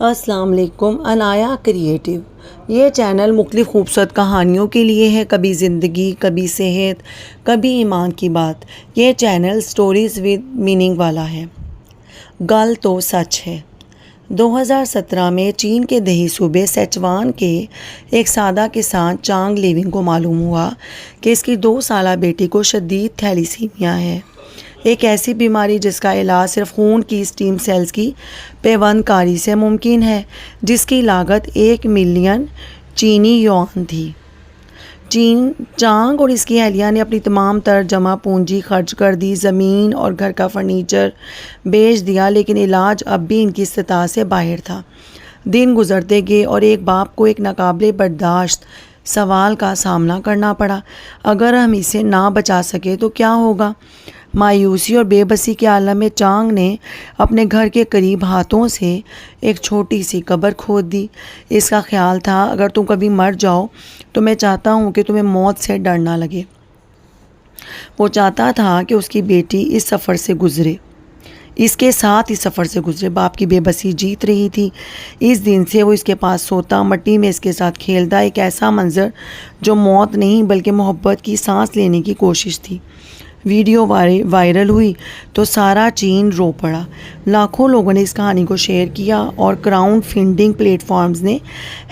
السلام علیکم انایا کریٹیو۔ یہ چینل مختلف خوبصورت کہانیوں کے لیے ہے، کبھی زندگی، کبھی صحت، کبھی ایمان کی بات۔ یہ چینل سٹوریز ود میننگ والا ہے۔ گل تو سچ ہے۔ دو ہزار سترہ میں چین کے دیہی صوبے سیچوان کے ایک سادہ کسان چانگ لیونگ کو معلوم ہوا کہ اس کی دو سالہ بیٹی کو شدید تھیلیسیمیا ہے۔ ایک ایسی بیماری جس کا علاج صرف خون کی اسٹیم سیلز کی پیوند کاری سے ممکن ہے، جس کی لاگت ایک ملین چینی یوان تھی۔ چین، چانگ اور اس کی اہلیہ نے اپنی تمام تر جمع پونجی خرچ کر دی، زمین اور گھر کا فرنیچر بیچ دیا، لیکن علاج اب بھی ان کی استطاعت سے باہر تھا۔ دن گزرتے گئے اور ایک باپ کو ایک ناقابل برداشت سوال کا سامنا کرنا پڑا۔ اگر ہم اسے نہ بچا سکے تو کیا ہوگا؟ مایوسی اور بے بسی کے عالم میں چانگ نے اپنے گھر کے قریب ہاتھوں سے ایک چھوٹی سی قبر کھود دی۔ اس کا خیال تھا، اگر تم کبھی مر جاؤ تو میں چاہتا ہوں کہ تمہیں موت سے ڈر نہ لگے۔ وہ چاہتا تھا کہ اس کی بیٹی اس سفر سے گزرے۔ اس کے ساتھ اس سفر سے گزرے۔ باپ کی بے بسی جیت رہی تھی۔ اس دن سے وہ اس کے پاس سوتا، مٹی میں اس کے ساتھ کھیلتا۔ ایک ایسا منظر جو موت نہیں بلکہ محبت کی سانس لینے کی کوشش تھی۔ ویڈیو وائرل ہوئی تو سارا چین رو پڑا۔ لاکھوں لوگوں نے اس کہانی کو شیئر کیا اور کراؤنڈ فنڈنگ پلیٹ فارمز نے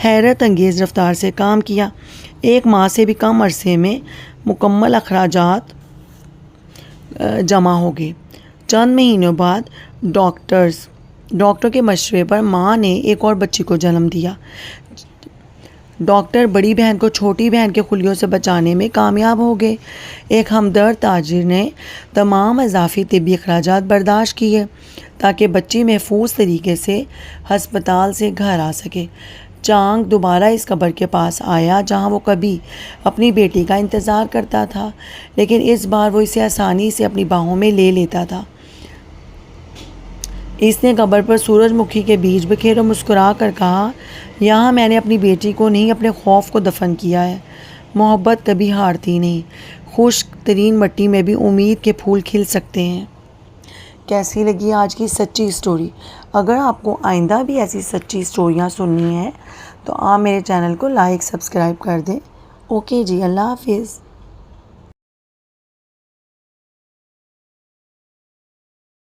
حیرت انگیز رفتار سے کام کیا۔ ایک ماہ سے بھی کم عرصے میں مکمل اخراجات جمع ہو گئے۔ چند مہینوں بعد ڈاکٹرز، ڈاکٹر کے مشورے پر ماں نے ایک اور بچی کو جنم دیا۔ ڈاکٹر بڑی بہن کو چھوٹی بہن کے خلیوں سے بچانے میں کامیاب ہو گئے۔ ایک ہمدرد تاجر نے تمام اضافی طبی اخراجات برداشت کیے تاکہ بچی محفوظ طریقے سے ہسپتال سے گھر آ سکے۔ چانگ دوبارہ اس قبر کے پاس آیا جہاں وہ کبھی اپنی بیٹی کا انتظار کرتا تھا، لیکن اس بار وہ اسے آسانی سے اپنی باہوں میں لے لیتا تھا۔ اس نے قبر پر سورج مکھی کے بیج بکھیر اور مسکرا کر کہا، یہاں میں نے اپنی بیٹی کو نہیں، اپنے خوف کو دفن کیا ہے۔ محبت کبھی ہارتی نہیں۔ خشک ترین مٹی میں بھی امید کے پھول کھل سکتے ہیں۔ کیسی لگی آج کی سچی اسٹوری اگر آپ کو آئندہ بھی ایسی سچی اسٹوریاں سننی ہیں تو آپ میرے چینل کو لائک سبسکرائب کر دیں۔ اوکے جی اللہ حافظ۔